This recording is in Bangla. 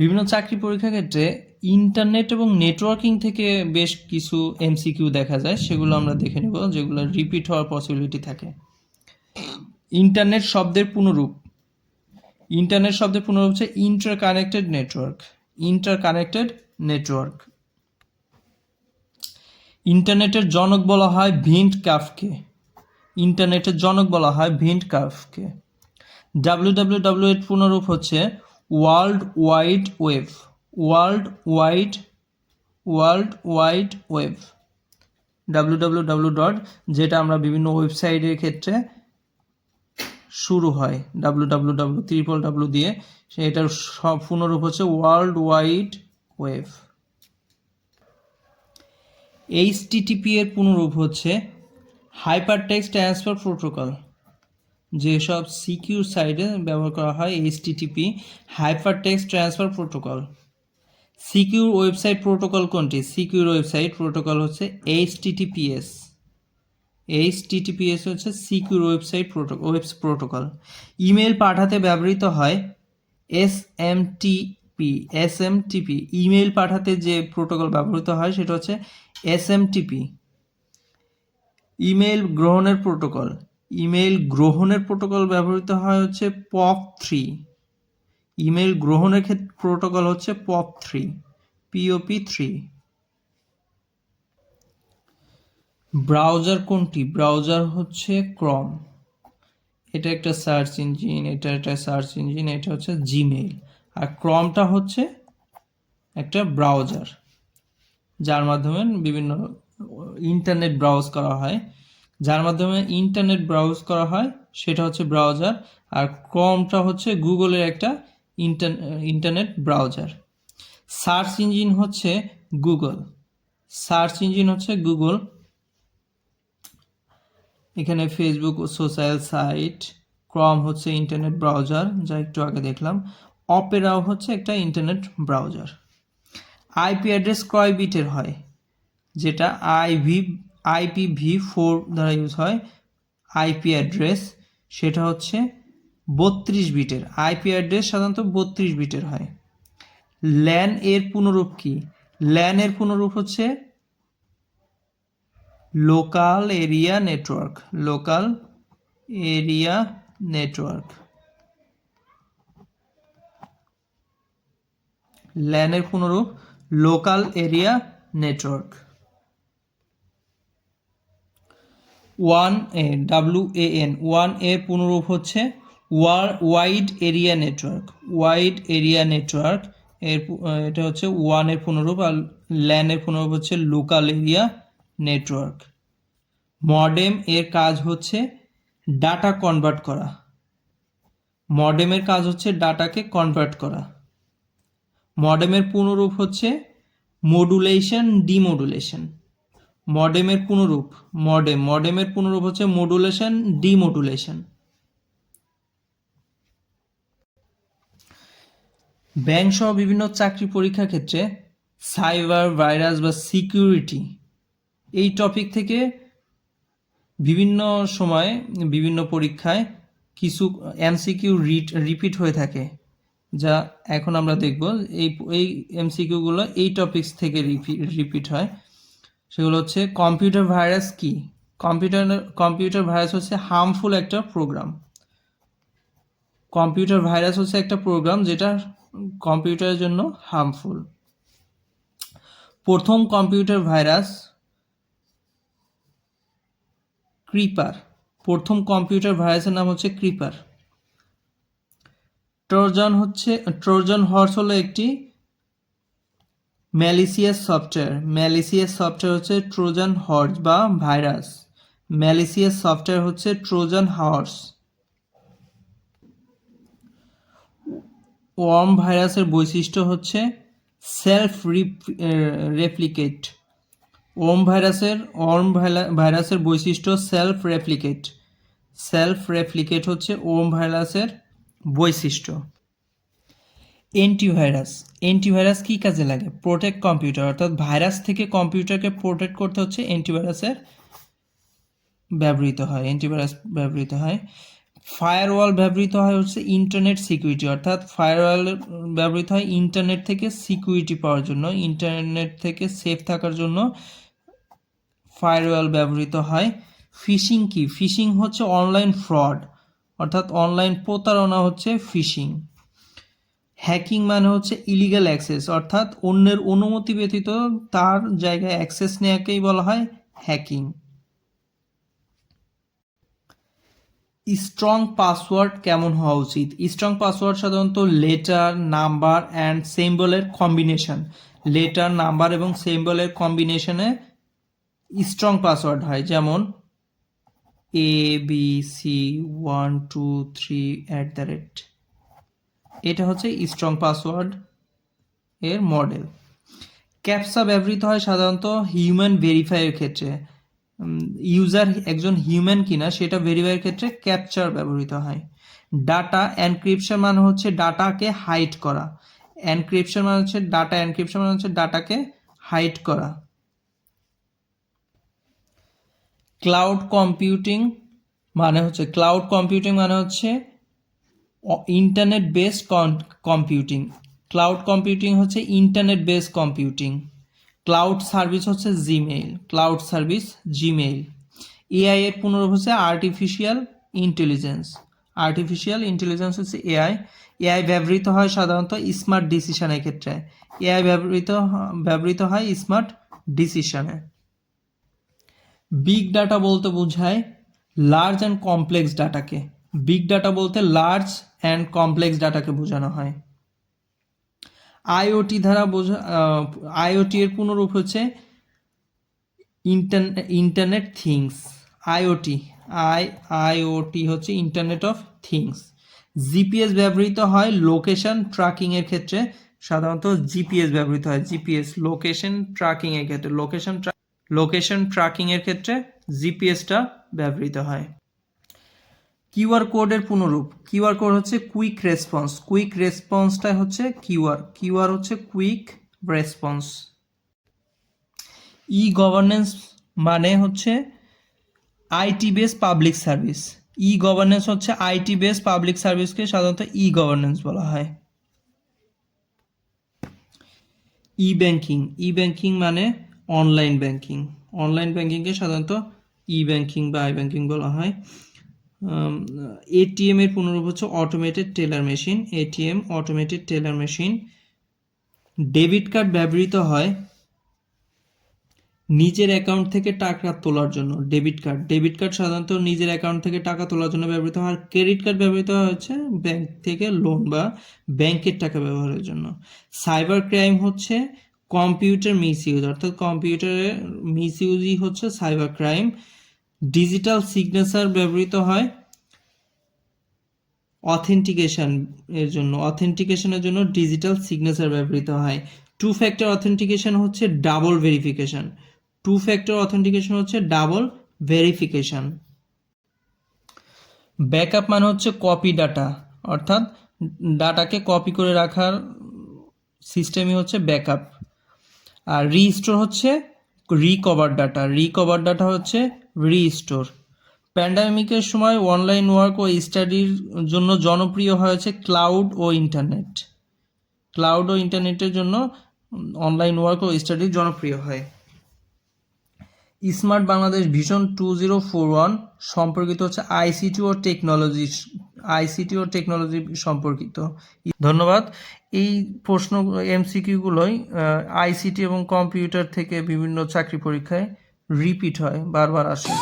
বিভিন্ন চাকরি পরীক্ষার ক্ষেত্রে ইন্টারনেট এবং নেটওয়ার্কিং থেকে বেশ কিছু এমসিকিউ দেখা যায়, সেগুলো আমরা দেখে নেব, যেগুলো রিপিট হওয়ার পসিবিলিটি থাকে। ইন্টারনেট শব্দের পুনরূপ। ইন্টারনেট শব্দের পুনরূপ হচ্ছে inter connected network inter connected network ইন্টারনেটের জনক বলা হয় ভিন্ট কাফকে ইন্টারনেটের জনক বলা হয় ভিন্ট কাফকে ডাব্লিউ ডাব্লিউ ডাব্লিউ এর পুনরূপ হচ্ছে world wide web, world wide world wide web. W W W dot যেটা আমরা বিভিন্ন ওয়েবসাইটের ক্ষেত্রে শুরু হয়। W W W triple W দিয়ে এটার সব পুনরূপ হচ্ছে ওয়ার্ল্ড ওয়াইড ওয়েব। এইচটিটিপি এর পুনরূপ হচ্ছে হাইপার টেক্সট ট্রান্সফার প্রোটোকল। যেসব সিকিউর সাইডে ব্যবহার করা হয় HTTP hyper text transfer protocol secure website protocol কোনটি? সিকিউর ওয়েবসাইট প্রোটোকল হচ্ছে এইচটিটিপিএস এইচটিটিপিএস হচ্ছে secure website protocol webs protocol. Email পাঠাতে ব্যবহৃত হয় S M TP S M TP email পাঠাতে যে প্রোটোকল ব্যবহৃত হয়, সেটা হচ্ছে এস এম টিপি ইমেল গ্রহণের প্রোটোকল। ইমেল গ্রহণের প্রোটোকল ব্যবহৃত হয় হচ্ছে পপ থ্রি। ইমেল গ্রহণের ক্ষেত্রে প্রোটোকল হচ্ছে pop three POP three. Browser কোনটি? ব্রাউজার হচ্ছে ক্রম। এটা একটা সার্চ ইঞ্জিন, এটা একটা সার্চ ইঞ্জিন, এটা হচ্ছে জিমেইল। আর ক্রমটা হচ্ছে একটা ব্রাউজার, যার মাধ্যমে বিভিন্ন ইন্টারনেট ব্রাউজ করা হয়। যার মাধ্যমে ইন্টারনেট ব্রাউজ করা হয়, সেটা হচ্ছে ব্রাউজার আর ক্রমটা হচ্ছে গুগলের একটা inter internet browser search engine হচ্ছে গুগল সার্চ ইঞ্জিন হচ্ছে গুগল এখানে ফেসবুক সোশ্যাল সাইট ক্রম হচ্ছে ইন্টারনেট ব্রাউজার যা একটু আগে দেখলাম। অপেরাও হচ্ছে একটা ইন্টারনেট ব্রাউজার আইপি অ্যাড্রেস ক্রয় বিটের হয়, যেটা আইভি আইপিভি ফোর দ্বারা ইউজ হয়। আইপি অ্যাড্রেস সেটা হচ্ছে বত্রিশ বিটের। আইপি অ্যাড্রেস সাধারণত বত্রিশ বিটের হয়। ল্যান এর পুনরূপ কি? ল্যান এর পুনরূপ হচ্ছে local area network local area network ল্যানের পুনরূপ লোকাল এরিয়া নেটওয়ার্ক ওয়ান এ ডাব্লিউ এ এন ওয়ানের পুনরূপ হচ্ছে war, wide area network. Wide area network এর এটা হচ্ছে ওয়ানের পুনরূপ আর ল্যানের পুনরূপ হচ্ছে লোকাল এরিয়া নেটওয়ার্ক। মডেম এর কাজ হচ্ছে ডাটা কনভার্ট করা। মডেমের কাজ হচ্ছে ডাটাকে কনভার্ট করা। মডেমের পুনরূপ হচ্ছে মডুলেশন, ডিমডুলেশন। মডেমের পুনরূপ, মডেম, মডেমের পুনরূপ হচ্ছে মডুলেশন ডিমডুলেশন ব্যাংক সহ বিভিন্ন চাকরি পরীক্ষার ক্ষেত্রে সাইবার, ভাইরাস বা সিকিউরিটি, এই টপিক থেকে বিভিন্ন সময় বিভিন্ন পরীক্ষায় কিছু এমসিকিউ রিপিট হয়ে থাকে, যা এখন আমরা দেখব। এই এই এমসিকিউগুলো এই টপিকস থেকে রিপিট হয়। সেগুলো হচ্ছে কম্পিউটার ভাইরাস কি? কম্পিউটার কম্পিউটার ভাইরাস হচ্ছে হার্মফুল একটা প্রোগ্রাম কম্পিউটার ভাইরাস হচ্ছে একটা প্রোগ্রাম যেটা কম্পিউটারের জন্য হার্মফুল প্রথম কম্পিউটার ভাইরাস ক্রিপার প্রথম কম্পিউটার ভাইরাসের নাম হচ্ছে ক্রিপার ট্রোজান হচ্ছে ট্রোজান হর্স হলো একটি ম্যালিসিয়াস সফটওয়্যার ম্যালিসিয়াস সফটওয়্যার হচ্ছে ট্রোজান হর্স বা ভাইরাস ম্যালিসিয়াস সফটওয়্যার হচ্ছে ট্রোজান হর্স ওয়ার্ম ভাইরাসের বৈশিষ্ট্য হচ্ছে সেলফ রেপ্লিকেট ওম ভাইরাসের ওর্ম ভাইরাসের বৈশিষ্ট্য সেলফ রেপ্লিকেট সেলফ রেপ্লিকেট হচ্ছে ওম ভাইরাসের বৈশিষ্ট্য। অ্যান্টিভাইরাস অ্যান্টিভাইরাস কী কাজে লাগে? প্রোটেক্ট কম্পিউটার অর্থাৎ ভাইরাস থেকে কম্পিউটারকে প্রোটেক্ট করতে হচ্ছে অ্যান্টিভাইরাসের ব্যবহৃত হয় অ্যান্টিভাইরাস ব্যবহৃত হয়। ফায়ারওয়াল ব্যবহৃত হয় হচ্ছে ইন্টারনেট সিকিউরিটি অর্থাৎ ফায়ারওয়াল ব্যবহৃত হয় ইন্টারনেট থেকে সিকিউরিটি পাওয়ার জন্য ইন্টারনেট থেকে সেফ থাকার জন্য ফায়ারওয়াল ব্যবহৃত হয়। ফিশিং কি? ফিশিং হচ্ছে অনলাইন ফ্রড অর্থাৎ অনলাইন প্রতারণা হচ্ছে ফিশিং হ্যাকিং মানে হচ্ছে ইলিগাল অ্যাক্সেস অর্থাৎ অন্যের অনুমতি ব্যতীত তার জায়গায় অ্যাক্সেস নেওয়াকেই বলা হয় হ্যাকিং স্ট্রং পাসওয়ার্ড কেমন হওয়া উচিত? স্ট্রং পাসওয়ার্ড সাধারণত লেটার নাম্বার অ্যান্ড সিম্বলের কম্বিনেশন লেটার নাম্বার এবং সিম্বলের কম্বিনেশনে স্ট্রং পাসওয়ার্ড হয়, যেমন A B C one two three at the rate এটা হচ্ছে স্ট্রং পাসওয়ার্ড এর মডেল ক্যাপসা ব্যবহৃত হয় সাধারণত হিউম্যান ভেরিফাইয়ের ক্ষেত্রে। ইউজার একজন হিউম্যান কিনা সেটা ভেরিফাইয়ের ক্ষেত্রে ক্যাপচার ব্যবহৃত হয়। ডাটা এনক্রিপশন মানে হচ্ছে ডাটাকে হাইড করা। এনক্রিপশন মানে হচ্ছে ডাটা এনক্রিপশন মানে হচ্ছে ডাটাকে হাইড করা। ক্লাউড কম্পিউটিং মানে হচ্ছে ক্লাউড কম্পিউটিং মানে হচ্ছে internet based computing cloud computing হচ্ছে internet based computing cloud service হচ্ছে Gmail cloud service Gmail AI এর পুনরূপ হচ্ছে আর্টিফিশিয়াল ইন্টেলিজেন্স আর্টিফিশিয়াল ইন্টেলিজেন্স হচ্ছে এআই এআই ব্যবহৃত হয় সাধারণত স্মার্ট ডিসিশনের ক্ষেত্রে। এআই ব্যবহৃত ব্যবহৃত হয় স্মার্ট ডিসিশনে বিগ ডাটা বলতে বোঝায় লার্জ অ্যান্ড কমপ্লেক্স ডাটাকে বিগ ডাটা বলতে লার্জ অ্যান্ড কমপ্লেক্স ডাটাকে বোঝানো হয়। আইওটি দ্বারা বোঝা আইওটি এর পুনরূপ হচ্ছে internet things IoT I IoT হচ্ছে ইন্টারনেট অফ থিংস জিপিএস ব্যবহৃত হয় লোকেশন ট্র্যাকিংয়ের ক্ষেত্রে। সাধারণত জিপিএস ব্যবহৃত হয়। জিপিএস লোকেশন ট্র্যাকিংয়ের ক্ষেত্রে। লোকেশন লোকেশন ট্র্যাকিংয়ের ক্ষেত্রে জিপিএসটা ব্যবহৃত হয়। কিউআর কোডের পুনরূপ। কিউআর কোড হচ্ছে কুইক রেসপন্স। কুইক রেসপন্সটা হচ্ছে কিউআর কিউআর হচ্ছে কুইক রেসপন্স। ই গভর্নেন্স মানে হচ্ছে IT base public service. E governance হচ্ছে আইটি বেস পাবলিক সার্ভিসকে সাধারণত ই গভর্নেন্স বলা হয়। E banking. ই ব্যাংকিং মানে অনলাইন ব্যাংকিং। অনলাইন ব্যাংকিংকে সাধারণত ই ব্যাংকিং বা আই ব্যাংকিং বলা হয়। এটিএম এর পুনরূপ হচ্ছে automated teller machine ATM automated teller machine debit card ব্যবহৃত হয় নিজের অ্যাকাউন্ট থেকে টাকা তোলার জন্য ডেবিট কার্ড ডেবিট কার্ড সাধারণত নিজের অ্যাকাউন্ট থেকে টাকা তোলার জন্য ব্যবহৃত হয়, আর ক্রেডিট কার্ড ব্যবহৃত হচ্ছে ব্যাংক থেকে লোন বা ব্যাংকের টাকা ব্যবহারের জন্য। সাইবার ক্রাইম হচ্ছে কম্পিউটার মিসইউজ অর্থাৎ কম্পিউটারের মিসইউজই হচ্ছে সাইবার ক্রাইম ডিজিটাল সিগনেচার ব্যবহৃত হয় অথেন্টিকেশন এর জন্য অথেন্টিকেশনের জন্য ডিজিটাল সিগনেচার ব্যবহৃত হয়। টু ফ্যাক্টর অথেন্টিকেশন হচ্ছে double verification two factor authentication হচ্ছে ডাবল ভেরিফিকেশন ব্যাকআপ মানে হচ্ছে কপি ডাটা অর্থাৎ ডাটাকে কপি করে রাখার সিস্টেমই হচ্ছে ব্যাকআপ আর রিস্টোর হচ্ছে রিকভার ডাটা রিকভার ডাটা হচ্ছে রিস্টোর প্যান্ডামিকের সময় অনলাইন ওয়ার্ক ও স্টাডির জন্য জনপ্রিয় হয়েছে ক্লাউড ও ইন্টারনেট ক্লাউড ও ইন্টারনেটের জন্য অনলাইন ওয়ার্ক ও স্টাডি জনপ্রিয় হয়। Smart Bangladesh vision two zero four one সম্পর্কিত হচ্ছে আইসিটি ও টেকনোলজি আইসিটি ও টেকনোলজি সম্পর্কিত। ধন্যবাদ। এই প্রশ্ন এমসিকিউগুলোই আইসিটি এবং কম্পিউটার থেকে বিভিন্ন চাকরি পরীক্ষায় রিপিট হয় বারবার আসে।